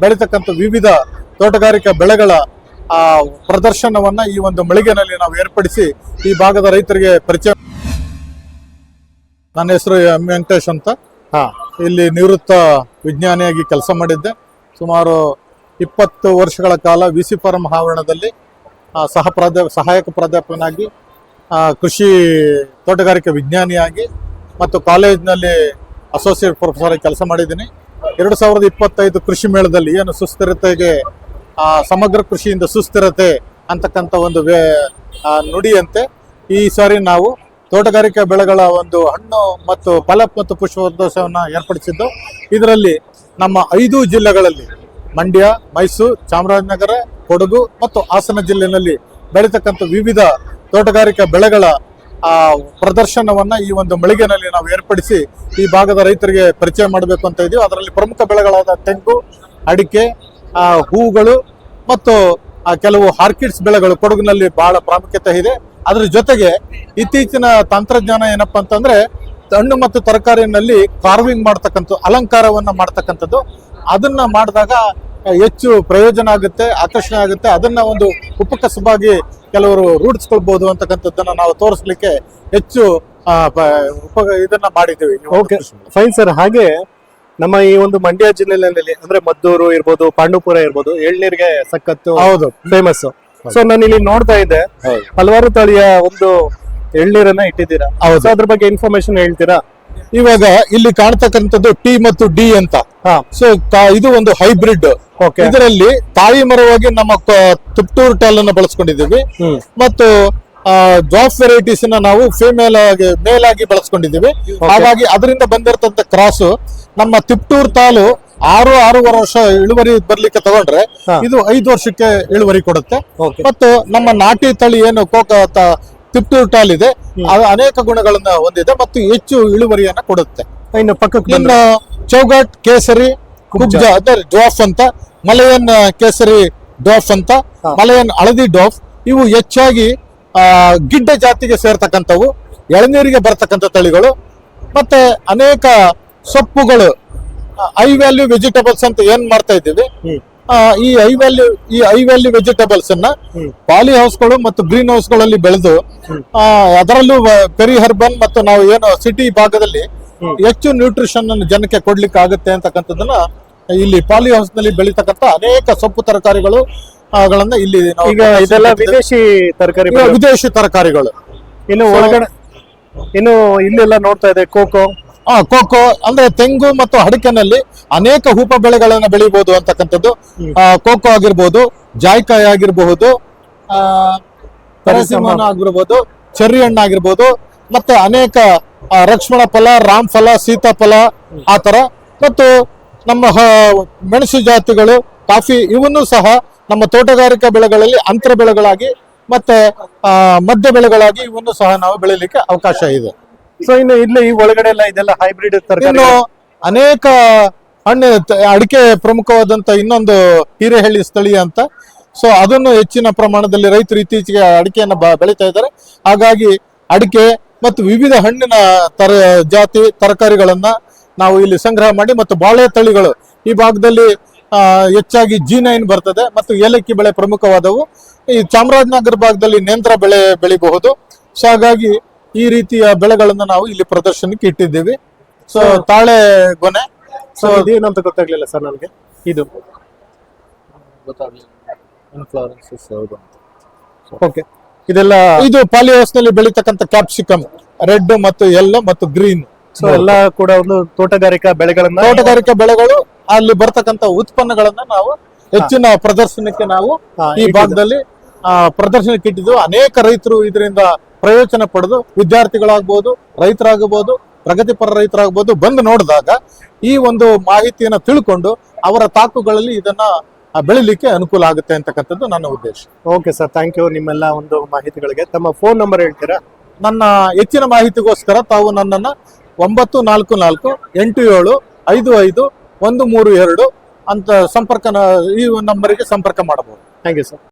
ಬೆಳೀತಕ್ಕಂಥ ವಿವಿಧ ತೋಟಗಾರಿಕಾ ಬೆಳೆಗಳ ಆ ಪ್ರದರ್ಶನವನ್ನ ಈ ಒಂದು ಮಳಿಗೆನಲ್ಲಿ ನಾವು ಏರ್ಪಡಿಸಿ ಈ ಭಾಗದ ರೈತರಿಗೆ ಪರಿಚಯ ನನ್ನ ಹೆಸರು ಎಂ. ವೆಂಕಟೇಶ್ ಅಂತ. ಹಾ. ಇಲ್ಲಿ ನಿವೃತ್ತ ವಿಜ್ಞಾನಿಯಾಗಿ ಕೆಲಸ ಮಾಡಿದ್ದೆ. ಸುಮಾರು ಇಪ್ಪತ್ತು ವರ್ಷಗಳ ಕಾಲ ವಿ ಸಿ ಫಾರಂ ಆವರಣದಲ್ಲಿ ಸಹ ಪ್ರಾಧ್ಯಾಪ ಸಹಾಯಕ ಪ್ರಾಧ್ಯಾಪಕನಾಗಿ ಕೃಷಿ ತೋಟಗಾರಿಕೆ ವಿಜ್ಞಾನಿಯಾಗಿ ಮತ್ತು ಕಾಲೇಜಿನಲ್ಲಿ ಅಸೋಸಿಯೇಟ್ ಪ್ರೊಫೆಸರ್ ಆಗಿ ಕೆಲಸ ಮಾಡಿದ್ದೀನಿ. ಎರಡು ಸಾವಿರದ ಇಪ್ಪತ್ತೈದು ಕೃಷಿ ಮೇಳದಲ್ಲಿ ಏನು ಸುಸ್ಥಿರತೆಗೆ ಸಮಗ್ರ ಕೃಷಿಯಿಂದ ಸುಸ್ಥಿರತೆ ಅಂತಕ್ಕಂಥ ಒಂದು ವೇ ನುಡಿಯಂತೆ ಈ ಸಾರಿ ನಾವು ತೋಟಗಾರಿಕೆ ಬೆಳೆಗಳ ಒಂದು ಹಣ್ಣು ಮತ್ತು ಫಲ ಮತ್ತು ಪುಷ್ಪೋತ್ಸವವನ್ನು ಏರ್ಪಡಿಸಿದ್ದು. ಇದರಲ್ಲಿ ನಮ್ಮ ಐದು ಜಿಲ್ಲೆಗಳಲ್ಲಿ ಮಂಡ್ಯ, ಮೈಸೂರು, ಚಾಮರಾಜನಗರ, ಕೊಡಗು ಮತ್ತು ಹಾಸನ ಜಿಲ್ಲೆಯಲ್ಲಿ ಬೆಳೀತಕ್ಕಂಥ ವಿವಿಧ ತೋಟಗಾರಿಕಾ ಬೆಳೆಗಳ ಆ ಪ್ರದರ್ಶನವನ್ನ ಈ ಒಂದು ಮಳಿಗೆನಲ್ಲಿ ನಾವು ಏರ್ಪಡಿಸಿ ಈ ಭಾಗದ ರೈತರಿಗೆ ಪರಿಚಯ ಮಾಡಬೇಕು ಅಂತ ಇದೀವಿ. ಅದರಲ್ಲಿ ಪ್ರಮುಖ ಬೆಳೆಗಳಾದ ತೆಂಗು ಅಡಿಕೆ ಆ, ಹೂವುಗಳು ಮತ್ತು ಕೆಲವು ಹಾರ್ಕಿಡ್ಸ್ ಬೆಳೆಗಳು ಕೊಡಗಿನಲ್ಲಿ ಬಹಳ ಪ್ರಾಮುಖ್ಯತೆ ಇದೆ. ಅದ್ರ ಜೊತೆಗೆ ಇತ್ತೀಚಿನ ತಂತ್ರಜ್ಞಾನ ಏನಪ್ಪಾ ಅಂತಂದ್ರೆ ಹಣ್ಣು ಮತ್ತು ತರಕಾರಿನಲ್ಲಿ ಕಾರ್ವಿಂಗ್ ಮಾಡ್ತಕ್ಕಂಥ ಅಲಂಕಾರವನ್ನ ಮಾಡ್ತಕ್ಕಂಥದ್ದು. ಅದನ್ನ ಮಾಡಿದಾಗ ಹೆಚ್ಚು ಪ್ರಯೋಜನ ಆಗುತ್ತೆ ಆಕರ್ಷಣೆ ಆಗುತ್ತೆ. ಅದನ್ನ ಒಂದು ಉಪಕಸಬಾಗಿ ಕೆಲವರು ರೂಢಿಸ್ಕೊಳ್ಬಹುದು ಅಂತಕ್ಕಂಥದ್ದನ್ನ ನಾವು ತೋರಿಸ್ಲಿಕ್ಕೆ ಹೆಚ್ಚು ಇದನ್ನ ಮಾಡಿದ್ದೀವಿ. ಮೇಳ. ಫೈನ್ ಸರ್ ಹಾಗೆ ನಮ್ಮ ಈ ಒಂದು ಮಂಡ್ಯ ಜಿಲ್ಲೆಯಲ್ಲಿ ಅಂದ್ರೆ ಮದ್ದೂರು ಇರ್ಬೋದು ಪಾಂಡುಪುರ ಇರ್ಬೋದು ಎಳ್ನೀರ್ಗೆ ಸಖತ್ತು ಹೌದು. ಫೇಮಸ್ ಸೊ ನಾನು ಇಲ್ಲಿ ನೋಡ್ತಾ ಇದ್ದೆ. ಹಲವಾರು ತಳಿಯ ಒಂದು ಎಳ್ನೀರನ್ನ ಇಟ್ಟಿದ್ದೀರಾ? ಹೌದು. ಅದ್ರ ಬಗ್ಗೆ ಇನ್ಫಾರ್ಮೇಶನ್ ಹೇಳ್ತೀರಾ? ಇವಾಗ ಇಲ್ಲಿ ಕಾಣ್ತಕ್ಕಂಥದ್ದು ಟಿ ಮತ್ತು ಡಿ ಅಂತ. ಹಾ. ಸೊ ಇದು ಒಂದು ಹೈಬ್ರಿಡ್ ಓಕೆ ಇದರಲ್ಲಿ ತಾಯಿ ಮರವಾಗಿ ನಮ್ಮ ತುಪ್ಟೂರ್ ಟಾಲ್ ಅನ್ನು ಬಳಸ್ಕೊಂಡಿದ್ದೀವಿ. ಮತ್ತು ಜಾಫ್ ವೆರೈಟೀಸ್ನ ನಾವು ಫಿಮೇಲ್ ಆಗಿ ಮೇಲ್ ಆಗಿ ಬಳಸ್ಕೊಂಡಿದ್ದೀವಿ. ಹಾಗಾಗಿ ಅದರಿಂದ ಬಂದಿರತಂತ ಕ್ರಾಸ್ ನಮ್ಮ ತಿಪ್ಟೂರ್ ತಾಲು ಆರು ಆರೂವರೆ ವರ್ಷ ಇಳುವರಿ ಬರ್ಲಿಕ್ಕೆ ತಗೊಂಡ್ರೆ ಇದು ಐದು ವರ್ಷಕ್ಕೆ ಇಳುವರಿ ಕೊಡುತ್ತೆ. ಮತ್ತು ನಮ್ಮ ನಾಟಿ ತಳಿ ಏನು ಕೋಕ ತ- ತಿಪ್ಟೂರ್ ಟಾಲ್ ಇದೆ ಅದು ಅನೇಕ ಗುಣಗಳನ್ನ ಹೊಂದಿದೆ ಮತ್ತು ಹೆಚ್ಚು ಇಳುವರಿಯನ್ನ ಕೊಡುತ್ತೆ. ಇನ್ನು ಪಕ್ಕಕ್ಕೆ ಚೌಗಟ್ ಕೇಸರಿ ಕುಬ್ಜ. ಅಂದರೆ ಡ್ವಾಫ್ ಅಂತ. ಮಲಯನ್ ಕೇಸರಿ ಡ್ವಾಫ್ ಅಂತ. ಮಲೆಯನ್ ಹಳದಿ ಡಾಫ್. ಇವು ಹೆಚ್ಚಾಗಿ ಗಿಡ್ಡ ಜಾತಿಗೆ ಸೇರ್ತಕ್ಕಂಥವು ಎಳನೀರಿಗೆ ಬರ್ತಕ್ಕಂಥ ತಳಿಗಳು. ಮತ್ತೆ ಅನೇಕ ಸೊಪ್ಪುಗಳು ಐ ವ್ಯಾಲ್ಯೂ ವೆಜಿಟೇಬಲ್ಸ್ ಅಂತ ಏನ್ ಮಾಡ್ತಾ ಇದ್ದೀವಿ? ಈ ಐ ವ್ಯಾಲ್ಯೂ ಈ ಐ ವ್ಯಾಲ್ಯೂ ವೆಜಿಟೇಬಲ್ಸ್ ಅನ್ನ. ಪಾಲಿ ಹೌಸ್ಗಳು ಮತ್ತು ಗ್ರೀನ್ ಹೌಸ್ಗಳಲ್ಲಿ ಬೆಳೆದು ಅದರಲ್ಲೂ ಪೆರಿ ಹರ್ಬನ್ ಮತ್ತು ನಾವು ಏನು ಸಿಟಿ ಭಾಗದಲ್ಲಿ ಹೆಚ್ಚು ನ್ಯೂಟ್ರಿಷನ್ ಅನ್ನು ಜನಕ್ಕೆ ಕೊಡ್ಲಿಕ್ಕೆ ಆಗುತ್ತೆ ಅಂತಕ್ಕಂಥದ್ದನ್ನ ಇಲ್ಲಿ ಪಾಲಿ ಹೌಸ್ನಲ್ಲಿ ಬೆಳೀತಕ್ಕಂಥ ಅನೇಕ ಸೊಪ್ಪು ತರಕಾರಿಗಳು ಗಳನ್ನ ಇಲ್ಲಿ ನಾವು ಈಗ ಇದೆಲ್ಲ ವಿದೇಶಿ ತರಕಾರಿ ವಿದೇಶಿ ತರಕಾರಿಗಳು. ಇನ್ನು ಒಳಗಡೆ ಇನ್ನು ಇಲ್ಲೆಲ್ಲ ನೋಡ್ತಾ ಇದೆ ಕೋಕೋ. ಆ ಕೋಕೋ ಅಂದ್ರೆ ತೆಂಗು ಮತ್ತು ಅಡಿಕೆನಲ್ಲಿ ಅನೇಕ ಹೂಪ ಬೆಳೆಗಳನ್ನ ಬೆಳಿಬಹುದು ಅಂತಕ್ಕಂಥದ್ದು. ಕೋಕೋ ಆಗಿರ್ಬೋದು ಜಾಯ್ಕಾಯಿ ಆಗಿರಬಹುದು ಆ ಪರಸಿಮೋನ ಆಗಿರ್ಬೋದು ಚೆರ್ರಿ ಹಣ್ಣು ಆಗಿರ್ಬೋದು ಮತ್ತೆ ಅನೇಕ ರಕ್ಷ್ಮಣ ಲಕ್ಷ್ಮಣ ಫಲ ರಾಮ್ ಫಲ ಸೀತಾಫಲ ಆತರ ತರ ಮತ್ತು ನಮ್ಮ ಮೆಣಸು ಜಾತಿಗಳು ಕಾಫಿ ಇವನ್ನು ಸಹ ನಮ್ಮ ತೋಟಗಾರಿಕಾ ಬೆಳೆಗಳಲ್ಲಿ ಅಂತರ ಬೆಳೆಗಳಾಗಿ ಮತ್ತೆ ಮಧ್ಯ ಬೆಳೆಗಳಾಗಿ ಇವನ್ನು ಸಹ ನಾವು ಬೆಳಿಲಿಕ್ಕೆ ಅವಕಾಶ ಇದೆ. ಸೊ ಇನ್ನು ಇಲ್ಲಿ ಈ ಒಳಗಡೆ ಎಲ್ಲ ಇದೆಲ್ಲ ಹೈಬ್ರಿಡ್ ಇನ್ನು ಅನೇಕ ಹಣ್ಣು ಅಡಿಕೆ ಪ್ರಮುಖವಾದಂತ ಇನ್ನೊಂದು ಹಿರೇಹಳ್ಳಿ ಸ್ಥಳೀಯ ಅಂತ. ಸೊ ಅದನ್ನು ಹೆಚ್ಚಿನ ಪ್ರಮಾಣದಲ್ಲಿ ರೈತರು ಇತ್ತೀಚೆಗೆ ಅಡಿಕೆಯನ್ನು ಬೆಳೀತಾ ಇದ್ದಾರೆ. ಹಾಗಾಗಿ ಅಡಿಕೆ ಮತ್ತು ವಿವಿಧ ಹಣ್ಣಿನ ತರ ಜಾತಿ ತರಕಾರಿಗಳನ್ನ ನಾವು ಇಲ್ಲಿ ಸಂಗ್ರಹ ಮಾಡಿ ಮತ್ತು ಬಾಳೆ ತಳಿಗಳು ಈ ಭಾಗದಲ್ಲಿ ಹೆಚ್ಚಾಗಿ ಜಿ ನೈನ್ ಬರ್ತದೆ ಮತ್ತು ಏಲಕ್ಕಿ ಬೆಳೆ ಪ್ರಮುಖವಾದವು. ಈ ಚಾಮರಾಜನಗರ ಭಾಗದಲ್ಲಿ ನೇಂದ್ರ ಬೆಳೆ ಬೆಳಿಬಹುದು. ಸೊ ಹಾಗಾಗಿ ಈ ರೀತಿಯ ಬೆಳೆಗಳನ್ನು ನಾವು ಇಲ್ಲಿ ಪ್ರದರ್ಶನಕ್ಕೆ ಇಟ್ಟಿದ್ದೀವಿ. ಸೊ ತಾಳೆ ಗೊನೆ. ಸೊ ಇದೇನು ಅಂತ ಗೊತ್ತಾಗ್ಲಿಲ್ಲ ಸರ್ ನನಗೆ? ಇದು. ಓಕೆ ಇದೆಲ್ಲ ಇದು ಪಾಲಿಹೌಸ್ನಲ್ಲಿ ಬೆಳೀತಕ್ಕಂಥ ಕ್ಯಾಪ್ಸಿಕಮ್ ರೆಡ್ ಮತ್ತು ಯೆಲ್ಲೋ ಮತ್ತು ಗ್ರೀನ್ ಸೊ ಎಲ್ಲ ಕೂಡ ಒಂದು ತೋಟಗಾರಿಕಾ ಬೆಳೆಗಳನ್ನ ತೋಟಗಾರಿಕಾ ಬೆಳೆಗಳು ಅಲ್ಲಿ ಬರ್ತಕ್ಕಂತ ಉತ್ಪನ್ನಗಳನ್ನ ನಾವು ಹೆಚ್ಚಿನ ಪ್ರದರ್ಶನಕ್ಕೆ ನಾವು ಈ ಭಾಗದಲ್ಲಿ ಆ, ಪ್ರದರ್ಶನಕ್ಕೆ ಇಟ್ಟಿದ್ದು. ಅನೇಕ ರೈತರು ಇದರಿಂದ ಪ್ರಯೋಜನ ಪಡೆದು ವಿದ್ಯಾರ್ಥಿಗಳಾಗ್ಬೋದು ರೈತರಾಗಬಹುದು ಪ್ರಗತಿಪರ ರೈತರಾಗಬಹುದು ಬಂದು ನೋಡಿದಾಗ ಈ ಒಂದು ಮಾಹಿತಿಯನ್ನ ತಿಳ್ಕೊಂಡು ಅವರ ತಾಕುಗಳಲ್ಲಿ ಇದನ್ನ ಬೆಳಿಲಿಕ್ಕೆ ಅನುಕೂಲ ಆಗುತ್ತೆ ಅಂತಕ್ಕಂಥದ್ದು ನನ್ನ ಉದ್ದೇಶ. ಓಕೆ ಸರ್ ಥ್ಯಾಂಕ್ ಯು ನಿಮ್ಮೆಲ್ಲ ಒಂದು ಮಾಹಿತಿಗಳಿಗೆ. ತಮ್ಮ ಫೋನ್ ನಂಬರ್ ಹೇಳ್ತೀರಾ? ನನ್ನ ಹೆಚ್ಚಿನ ಮಾಹಿತಿಗೋಸ್ಕರ ತಾವು ನನ್ನನ್ನ ಒಂಬತ್ತು, ನಾಲ್ಕು ನಾಲ್ಕು, ಎಂಟು, ಏಳು, ಐದು ಐದು, ಒಂದು, ಮೂರು, ಎರಡು ಅಂತ ಸಂಪರ್ಕ ಈ ನಂಬರಿಗೆ ಸಂಪರ್ಕ ಮಾಡಬಹುದು ಥ್ಯಾಂಕ್ ಯು ಸರ್